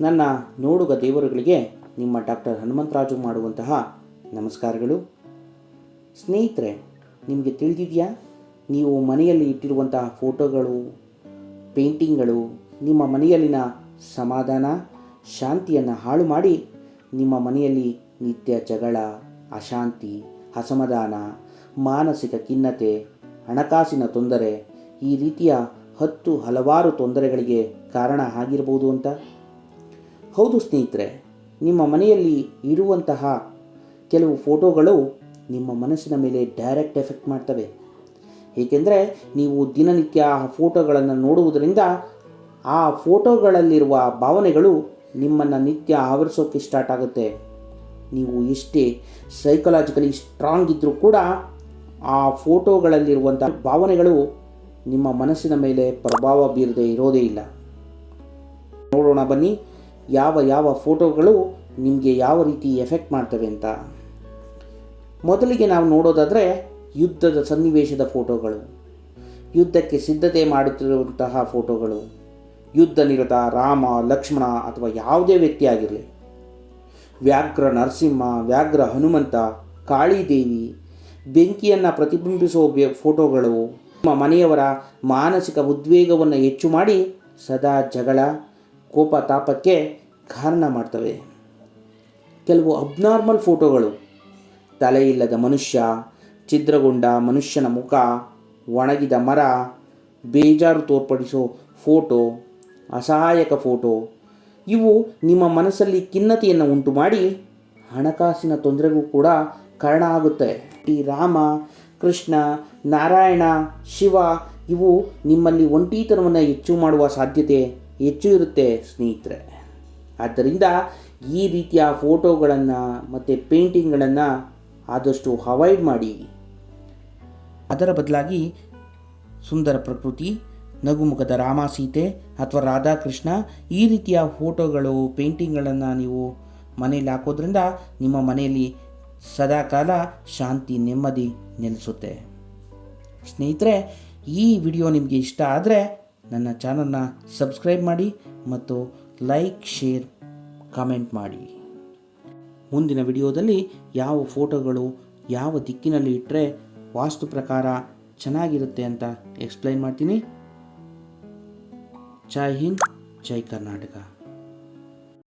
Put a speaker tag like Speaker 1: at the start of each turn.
Speaker 1: ನನ್ನ ನೋಡುಗ ದೇವರುಗಳಿಗೆ ನಿಮ್ಮ ಡಾಕ್ಟರ್ ಹನುಮಂತರಾಜು ಮಾಡುವಂತಹ ನಮಸ್ಕಾರಗಳು. ಸ್ನೇಹಿತರೆ, ನಿಮಗೆ ತಿಳಿದಿದೆಯಾ? ನೀವು ಮನೆಯಲ್ಲಿ ಇಟ್ಟಿರುವಂತಹ ಫೋಟೋಗಳು, ಪೇಂಟಿಂಗ್ಗಳು, ನಿಮ್ಮ ಮನೆಯಲ್ಲಿನ ಸಮಾಧಾನ, ಶಾಂತಿಯನ್ನು ಹಾಳು ಮಾಡಿ ನಿಮ್ಮ ಮನೆಯಲ್ಲಿ ನಿತ್ಯ ಜಗಳ, ಅಶಾಂತಿ, ಅಸಮಾಧಾನ, ಮಾನಸಿಕ ಖಿನ್ನತೆ, ಹಣಕಾಸಿನ ತೊಂದರೆ ಈ ರೀತಿಯ ಹತ್ತು ಹಲವಾರು ತೊಂದರೆಗಳಿಗೆ ಕಾರಣ ಆಗಿರ್ಬೋದು ಅಂತ? ಹೌದು ಸ್ನೇಹಿತರೆ, ನಿಮ್ಮ ಮನೆಯಲ್ಲಿ ಇರುವಂತಹ ಕೆಲವು ಫೋಟೋಗಳು ನಿಮ್ಮ ಮನಸ್ಸಿನ ಮೇಲೆ ಡೈರೆಕ್ಟ್ ಎಫೆಕ್ಟ್ ಮಾಡ್ತವೆ. ಏಕೆಂದರೆ ನೀವು ದಿನನಿತ್ಯ ಆ ಫೋಟೋಗಳನ್ನು ನೋಡುವುದರಿಂದ ಆ ಫೋಟೋಗಳಲ್ಲಿರುವ ಭಾವನೆಗಳು ನಿಮ್ಮನ್ನು ನಿತ್ಯ ಆವರಿಸೋಕೆ ಸ್ಟಾರ್ಟ್ ಆಗುತ್ತೆ. ನೀವು ಎಷ್ಟೇ ಸೈಕಲಾಜಿಕಲಿ ಸ್ಟ್ರಾಂಗ್ ಇದ್ದರೂ ಕೂಡ ಆ ಫೋಟೋಗಳಲ್ಲಿರುವಂಥ ಭಾವನೆಗಳು ನಿಮ್ಮ ಮನಸ್ಸಿನ ಮೇಲೆ ಪ್ರಭಾವ ಬೀರದೆ ಇರೋದೇ ಇಲ್ಲ. ನೋಡೋಣ ಬನ್ನಿ. ಯಾವ ಯಾವ ಫೋಟೋಗಳು ನಿಮಗೆ ಯಾವ ರೀತಿ ಎಫೆಕ್ಟ್ ಮಾಡ್ತವೆ ಅಂತ. ಮೊದಲಿಗೆ ನಾವು ನೋಡೋದಾದರೆ ಯುದ್ಧದ ಸನ್ನಿವೇಶದ ಫೋಟೋಗಳು. ಯುದ್ಧಕ್ಕೆ ಸಿದ್ಧತೆ ಮಾಡುತ್ತಿರುವಂತಹ ಫೋಟೋಗಳು. ಯುದ್ಧ ನಿರತ ರಾಮ, ಲಕ್ಷ್ಮಣ ಅಥವಾ ಯಾವುದೇ ವ್ಯಕ್ತಿ ಆಗಿರಲಿ. ವ್ಯಾಘ್ರ ನರಸಿಂಹ, ವ್ಯಾಘ್ರ ಹನುಮಂತ, ಕಾಳಿದೇವಿ, ಬೆಂಕಿಯನ್ನು ಪ್ರತಿಬಿಂಬಿಸುವ ಫೋಟೋಗಳು, ನಿಮ್ಮ ಮನೆಯವರ ಮಾನಸಿಕ ಉದ್ವೇಗವನ್ನು ಹೆಚ್ಚು ಮಾಡಿ ಸದಾ ಜಗಳ ಕೋಪ ತಾಪಕ್ಕೆ ಕಾರಣ ಮಾಡ್ತವೆ. ಕೆಲವು ಅಬ್ನಾರ್ಮಲ್ ಫೋಟೋಗಳು ತಲೆ ಇಲ್ಲದ ಮನುಷ್ಯ, ಛಿದ್ರಗೊಂಡ ಮನುಷ್ಯನ ಮುಖ, ಒಣಗಿದ ಮರ, ಬೇಜಾರು ತೋರ್ಪಡಿಸೋ ಫೋಟೋ, ಅಸಹಾಯಕ ಫೋಟೋ, ಇವು ನಿಮ್ಮ ಮನಸ್ಸಲ್ಲಿ ಖಿನ್ನತೆಯನ್ನು ಉಂಟು ಮಾಡಿ ಹಣಕಾಸಿನ ತೊಂದರೆಗೂ ಕೂಡ ಕಾರಣ ಆಗುತ್ತೆ. ಈ ರಾಮ, ಕೃಷ್ಣ, ನಾರಾಯಣ, ಶಿವ ಇವು ನಿಮ್ಮಲ್ಲಿ ಒಂಟಿತನವನ್ನು ಹೆಚ್ಚು ಮಾಡುವ ಸಾಧ್ಯತೆ ಹೆಚ್ಚು ಇರುತ್ತೆ ಸ್ನೇಹಿತರೆ. ಆದ್ದರಿಂದ ಈ ರೀತಿಯ ಫೋಟೋಗಳನ್ನು ಮತ್ತು ಪೇಂಟಿಂಗ್ಗಳನ್ನು ಆದಷ್ಟು ಅವಾಯ್ಡ್ ಮಾಡಿ. ಅದರ ಬದಲಾಗಿ ಸುಂದರ ಪ್ರಕೃತಿ, ನಗುಮುಖದ ರಾಮ ಸೀತೆ ಅಥವಾ ರಾಧಾಕೃಷ್ಣ ಈ ರೀತಿಯ ಫೋಟೋಗಳು, ಪೇಂಟಿಂಗ್ಗಳನ್ನು ನೀವು ಮನೆಯಲ್ಲಿ ಹಾಕೋದ್ರಿಂದ ನಿಮ್ಮ ಮನೆಯಲ್ಲಿ ಸದಾಕಾಲ ಶಾಂತಿ, ನೆಮ್ಮದಿ ನೆಲೆಸುತ್ತೆ. ಸ್ನೇಹಿತರೆ, ಈ ವಿಡಿಯೋ ನಿಮಗೆ ಇಷ್ಟ ಆದರೆ ನನ್ನ ಚಾನಲ್ನ ಸಬ್ಸ್ಕ್ರೈಬ್ ಮಾಡಿ ಮತ್ತು ಲೈಕ್, ಶೇರ್, ಕಾಮೆಂಟ್ ಮಾಡಿ. ಮುಂದಿನ ವಿಡಿಯೋದಲ್ಲಿ ಯಾವ ಫೋಟೋಗಳು ಯಾವ ದಿಕ್ಕಿನಲ್ಲಿ ಇಟ್ಟರೆ ವಾಸ್ತು ಪ್ರಕಾರ ಚೆನ್ನಾಗಿರುತ್ತೆ ಅಂತ ಎಕ್ಸ್ಪ್ಲೈನ್ ಮಾಡ್ತೀನಿ. ಜೈ ಹಿಂದ್, ಜೈ ಕರ್ನಾಟಕ.